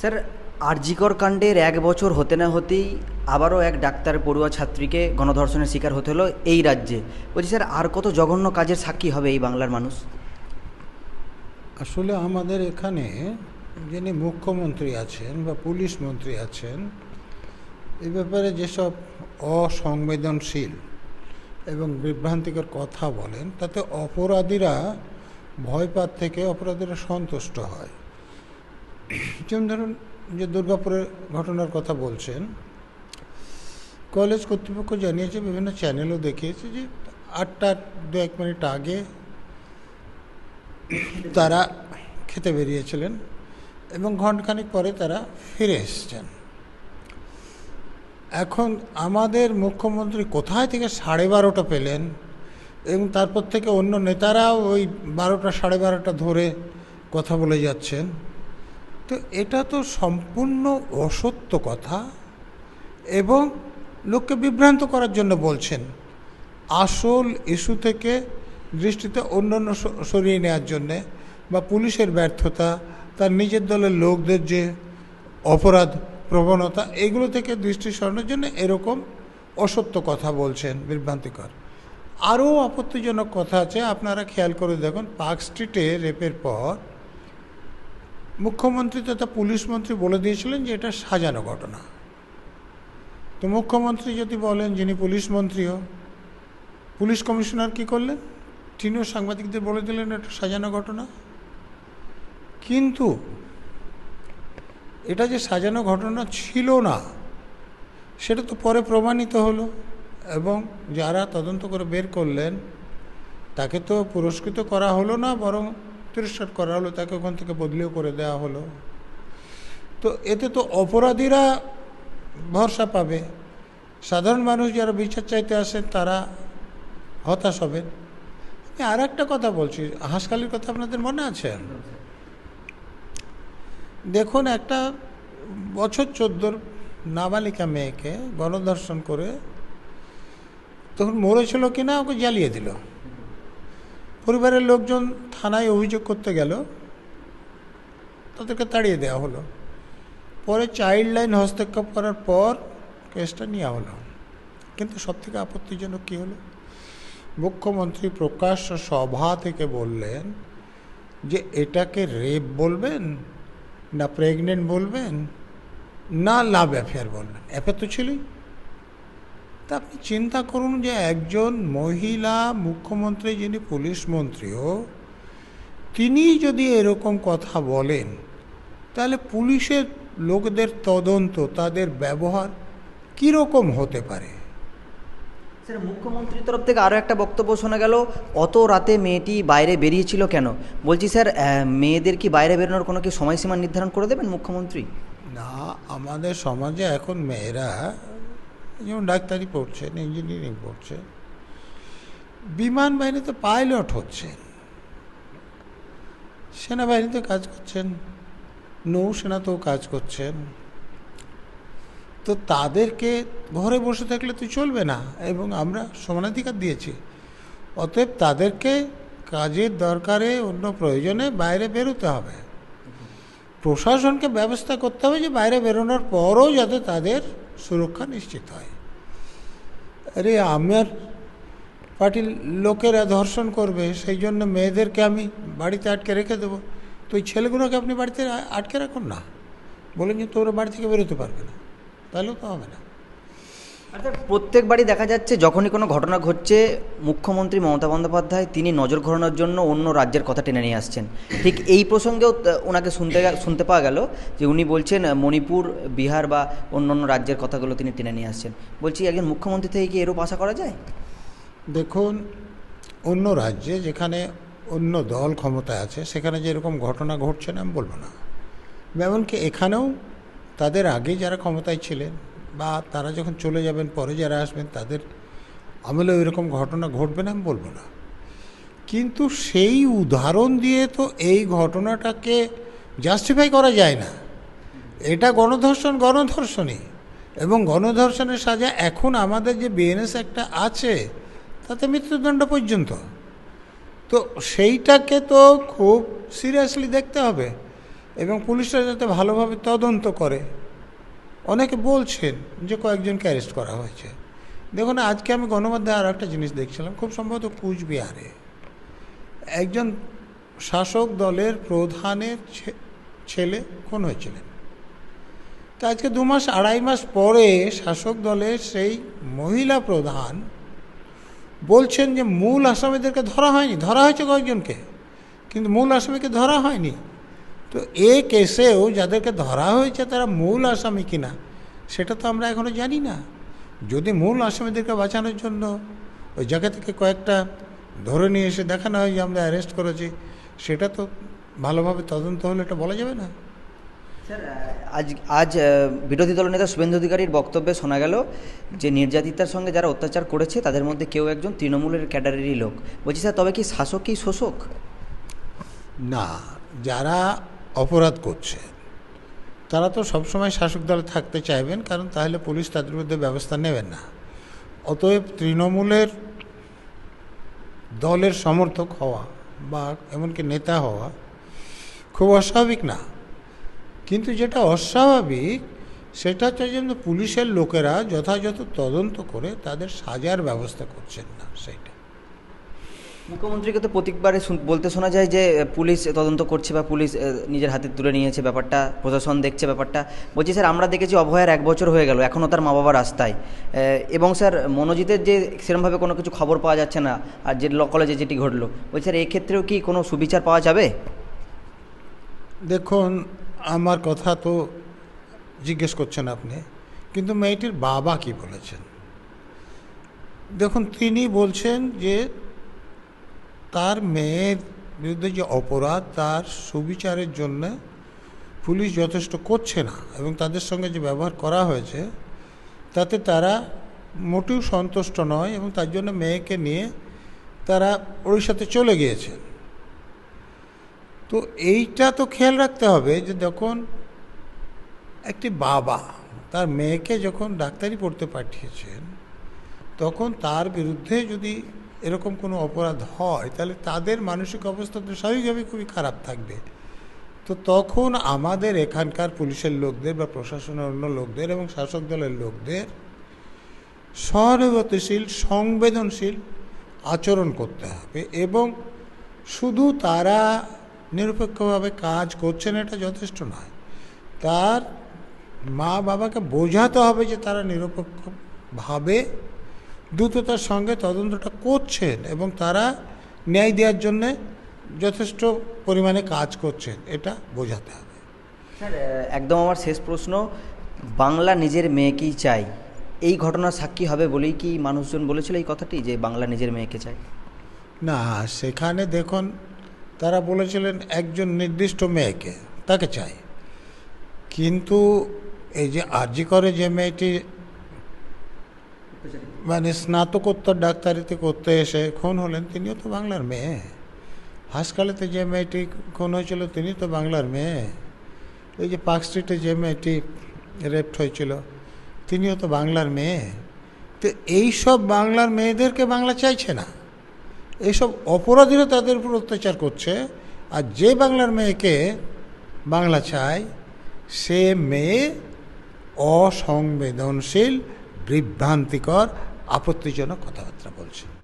Sir, RG Kar কাণ্ডের এক বছর হতে না হতেই আবারও এক ডাক্তার পড়ুয়া ছাত্রীকে গণধর্ষণের শিকার হতে হলো এই রাজ্যে। বলছি স্যার, আর কত জঘন্য কাজের সাক্ষী হবে এই বাংলার মানুষ? আসলে আমাদের এখানে যিনি মুখ্যমন্ত্রী আছেন বা পুলিশ মন্ত্রী আছেন, এ ব্যাপারে যেসব অসংবেদনশীল এবং বিভ্রান্তিকর কথা বলেন, তাতে অপরাধীরা ভয় পাত থেকে অপরাধীরা সন্তুষ্ট হয়। যেমন ধরুন যে দুর্গাপুরের ঘটনার কথা বলছেন, কলেজ কর্তৃপক্ষ জানিয়েছে, বিভিন্ন চ্যানেলও দেখিয়েছে যে আটটার দু এক মিনিট আগে তারা খেতে বেরিয়েছিলেন এবং ঘণ্টখানিক পরে তারা ফিরে এসেছেন। এখন আমাদের মুখ্যমন্ত্রী কোথায় থেকে সাড়ে বারোটা পেলেন এবং তারপর থেকে অন্য নেতারাও ওই বারোটা সাড়ে বারোটা ধরে কথা বলে যাচ্ছেন? তো এটা তো সম্পূর্ণ অসত্য কথা এবং লোককে বিভ্রান্ত করার জন্য বলছেন। আসল ইস্যু থেকে দৃষ্টিতে অন্যান্য সরিয়ে নেওয়ার জন্যে বা পুলিশের ব্যর্থতা, তার নিজের দলের লোকদের যে অপরাধ, প্রবণতা, এগুলো থেকে দৃষ্টি সরানোর জন্য এরকম অসত্য কথা বলছেন বিভ্রান্তিকর। আরও আপত্তিজনক কথা আছে, আপনারা খেয়াল করে দেখুন, পার্ক স্ট্রিটে রেপের পর মুখ্যমন্ত্রী তথা পুলিশ মন্ত্রী বলে দিয়েছিলেন যে এটা সাজানো ঘটনা। তো মুখ্যমন্ত্রী যদি বলেন যিনি পুলিশ মন্ত্রীও পুলিশ কমিশনার কি করলেন? তিনিও সাংবাদিকদের বলে দিলেন এটা সাজানো ঘটনা। কিন্তু এটা যে সাজানো ঘটনা ছিল না, সেটা তো পরে প্রমাণিত হলো এবং যারা তদন্ত করে বের করলেন, তাকে তো পুরস্কৃত করা হলো না, বরং তিরস্কার করা হলো, তাকে ওখান থেকে বদলিও করে দেওয়া হলো। তো এতে তো অপরাধীরা ভরসা পাবে। সাধারণ মানুষ যারা বিচার চাইতে আসেন, তারা হতাশ হবেন আমি আর একটা কথা বলছি, হাঁসখালির কথা আপনাদের মনে আছে? দেখুন, একটা বছর চোদ্দোর নাবালিকা মেয়েকে গণধর্ষণ করে তখন মরেছিল কিনা, ওকে জ্বালিয়ে দিল। পরিবারের লোকজন থানায় অভিযোগ করতে গেল। তাদেরকে তাড়িয়ে দেওয়া হলো। পরে চাইল্ড লাইন হস্তক্ষেপ করার পর কেসটা নেওয়া হলো। কিন্তু সবথেকে আপত্তিজনক কী হলো? মুখ্যমন্ত্রী প্রকাশ্য সভা থেকে বললেন যে, এটাকে রেপ বলবেন, না প্রেগনেন্ট বলবেন, না লাভ অ্যাফেয়ার বলবেন। অ্যাফেয়ার তো ছিলই। তা আপনি চিন্তা করুন যে একজন মহিলা মুখ্যমন্ত্রী যিনি পুলিশ মন্ত্রীও তিনি যদি এরকম কথা বলেন তাহলে পুলিশের লোকদের তদন্ত তাদের ব্যবহার কীরকম হতে পারে? স্যার মুখ্যমন্ত্রীর তরফ থেকে আরও একটা বক্তব্য শোনা গেল অত রাতে মেয়েটি বাইরে বেরিয়েছিল কেন? বলছি স্যার মেয়েদের কি বাইরে বেরোনোর কোনো কি সময়সীমা নির্ধারণ করে দেবেন মুখ্যমন্ত্রী? না আমাদের সমাজে এখন মেয়েরা যেমন ডাক্তারি পড়ছেন ইঞ্জিনিয়ারিং পড়ছে। বিমান বাহিনীতে পাইলট হচ্ছেন সেনাবাহিনীতে কাজ করছেন নৌসেনাতেও কাজ করছেন। তো তাদেরকে ঘরে বসে থাকলে তো চলবে না, এবং আমরা সমানাধিকার দিয়েছি। অতএব তাদেরকে কাজের দরকারে, অন্য প্রয়োজনে বাইরে বেরোতে হবে। প্রশাসনকে ব্যবস্থা করতে হবে যে বাইরে বেরোনোর পরও যাতে তাদের সুরক্ষা নিশ্চিত হয়। আরে আমার পার্টির লোকেরা ধর্ষণ করবে, সেই জন্য মেয়েদেরকে আমি বাড়িতে আটকে রেখে দেবো। তো ওই ছেলেগুলোকে আপনি বাড়িতে আটকে রাখুন না। বলেন যে তোমরা বাড়ি থেকে বেরোতে পারবে না। তাহলেও তো হবে না। আর স্যার প্রত্যেকবারই দেখা যাচ্ছে যখনই কোনো ঘটনা ঘটছে, মুখ্যমন্ত্রী মমতা বন্দ্যোপাধ্যায় তিনি নজর ঘোরানোর জন্য অন্য রাজ্যের কথা টেনে নিয়ে আসছেন। ঠিক এই প্রসঙ্গেও ওনাকে শুনতে শুনতে পাওয়া গেল যে উনি বলছেন মণিপুর, বিহার বা অন্য অন্য রাজ্যের কথাগুলো তিনি টেনে নিয়ে আসছেন। বলছি, একজন মুখ্যমন্ত্রী থেকে কি এরূপ আশা করা যায়? দেখুন, অন্য রাজ্যে যেখানে অন্য দল ক্ষমতায় আছে, সেখানে যে এরকম ঘটনা ঘটছে না, আমি বলব না। এমনকি এখানেও তাদের আগে যারা ক্ষমতায় ছিলেন বা তারা যখন চলে যাবেন, পরে যারা আসবেন, তাদের আমলেও এরকম ঘটনা ঘটবে না, আমি বলব না। কিন্তু সেই উদাহরণ দিয়ে তো এই ঘটনাটাকে জাস্টিফাই করা যায় না। এটা গণধর্ষণ, গণধর্ষণই। এবং গণধর্ষণের সাজা এখন আমাদের যে বিএনএস একটা আছে, তাতে মৃত্যুদণ্ড পর্যন্ত। তো সেইটাকে তো খুব সিরিয়াসলি দেখতে হবে। এবং পুলিশরা যাতে ভালোভাবে তদন্ত করে। অনেকে বলছেন যে কয়েকজনকে অ্যারেস্ট করা হয়েছে। দেখুন, আজকে আমি গণমাধ্যমে আর একটা জিনিস দেখছিলাম, খুব সম্ভবত কুচবিহারে। একজন শাসক দলের প্রধানের ছেলে খুন হয়েছিলেন। তা আজকে দু মাস, আড়াই মাস পরে শাসক দলের সেই মহিলা প্রধান বলছেন যে মূল আসামিদেরকে ধরা হয়নি, ধরা হয়েছে কয়েকজনকে। কিন্তু মূল আসামিকে ধরা হয়নি। তো এ কেসেও যাদেরকে ধরা হয়েছে তারা মূল আসামি কিনা সেটা তো আমরা এখনও জানি না। যদি মূল আসামিদেরকে বাঁচানোর জন্য ওই জায়গা থেকে কয়েকটা ধরে নিয়ে এসে দেখানো হয় যে আমরা অ্যারেস্ট করেছি সেটা তো ভালোভাবে তদন্ত হলে এটা বলা যাবে না। আজ আজ বিরোধী দলনেতা শুভেন্দু অধিকারীর বক্তব্যে শোনা গেল যে নির্যাতিতার সঙ্গে যারা অত্যাচার করেছে তাদের মধ্যে কেউ একজন তৃণমূলের ক্যাডারেরই লোক। বলছি স্যার তবে কি শাসক কি শোষক? না যারা অপরাধ করছে। তারা তো সবসময় শাসক দলে থাকতে চাইবেন, কারণ তাহলে পুলিশ তাদের বিরুদ্ধে ব্যবস্থা নেবেন না। অতএব তৃণমূলের দলের সমর্থক হওয়া বা এমনকি নেতা হওয়া খুব অস্বাভাবিক না। কিন্তু যেটা অস্বাভাবিক, সেটা হচ্ছে যে পুলিশের লোকেরা যথাযথ তদন্ত করে তাদের সাজার ব্যবস্থা করছেন না, সেইটা। মুখ্যমন্ত্রীকে তো প্রত্যেকবারে বলতে শোনা যায় যে পুলিশ তদন্ত করছে বা পুলিশ নিজের হাতে তুলে নিয়েছে ব্যাপারটা, প্রশাসন দেখছে ব্যাপারটা। বলছি, স্যার, আমরা দেখেছি অভয়ার এক বছর হয়ে গেল, এখনও তার মা বাবা রাস্তায় এবং স্যার, মনোজিতের যে সেরকমভাবে কোনো কিছু খবর পাওয়া যাচ্ছে না, আর যে ল কলেজে যেটি ঘটলো, বলছি, স্যার, এক্ষেত্রেও কি কোনো সুবিচার পাওয়া যাবে? দেখুন, আমার কথা তো জিজ্ঞেস করছেন আপনি, কিন্তু মেয়েটির বাবা কি বলেছেন? দেখুন, তিনি বলছেন যে তার মেয়ের বিরুদ্ধে যে অপরাধ, তার সুবিচারের জন্য পুলিশ যথেষ্ট করছে না এবং তাদের সঙ্গে যে ব্যবহার করা হয়েছে, তাতে তারা মোটেও সন্তুষ্ট নয় এবং তার জন্য মেয়েকে নিয়ে তারা ওড়িশাতে চলে গিয়েছেন তো এইটা তো খেয়াল রাখতে হবে যে যখন একটি বাবা তার মেয়েকে যখন ডাক্তারি পড়তে পাঠিয়েছেন, তখন তার বিরুদ্ধে যদি এরকম কোনো অপরাধ হয়, তাহলে তাদের মানসিক অবস্থা তো স্বাভাবিকভাবে খুবই খারাপ থাকবে। তো তখন আমাদের এখানকার পুলিশের লোকদের বা প্রশাসনের অন্য লোকদের এবং শাসক দলের লোকদের সহানুভূতিশীল, সংবেদনশীল আচরণ করতে হবে এবং শুধু তারা নিরপেক্ষভাবে কাজ করছেন এটা যথেষ্ট নয়। তার মা বাবাকে বোঝাতে হবে যে তারা নিরপেক্ষভাবে দ্রুততার সঙ্গে তদন্তটা করছেন এবং তারা ন্যায় দেওয়ার জন্যে যথেষ্ট পরিমাণে কাজ করছেন এটা বোঝাতে হবে। স্যার একদম আমার শেষ প্রশ্ন বাংলা নিজের মেয়েকেই চাই এই ঘটনার সাক্ষী হবে বলেই কি মানুষজন বলেছিল এই কথাটি যে বাংলা নিজের মেয়েকে চাই না সেখানে দেখুন তারা বলেছিলেন একজন নির্দিষ্ট মেয়েকে তাকে চাই। কিন্তু এই যে আর্জি করে যে মেয়েটি মানে স্নাতকোত্তর ডাক্তারিতে করতে এসে খুন হলেন, তিনিও তো বাংলার মেয়ে। হাসকালেতে যে মেয়েটি খুন হয়েছিল তিনি তো বাংলার মেয়ে। এই যে পার্ক স্ট্রিটে যে মেয়েটি রেপ্ট হয়েছিল, তিনিও তো বাংলার মেয়ে। তো এইসব বাংলার মেয়েদেরকে বাংলা চাইছে না। এইসব অপরাধীরা তাদের উপর অত্যাচার করছে, আর যে বাংলার মেয়েকে বাংলা চায়, সে মেয়ে অসংবেদনশীল বিভ্রান্তিকর আপত্তিজনক কথাবার্তা বলছে।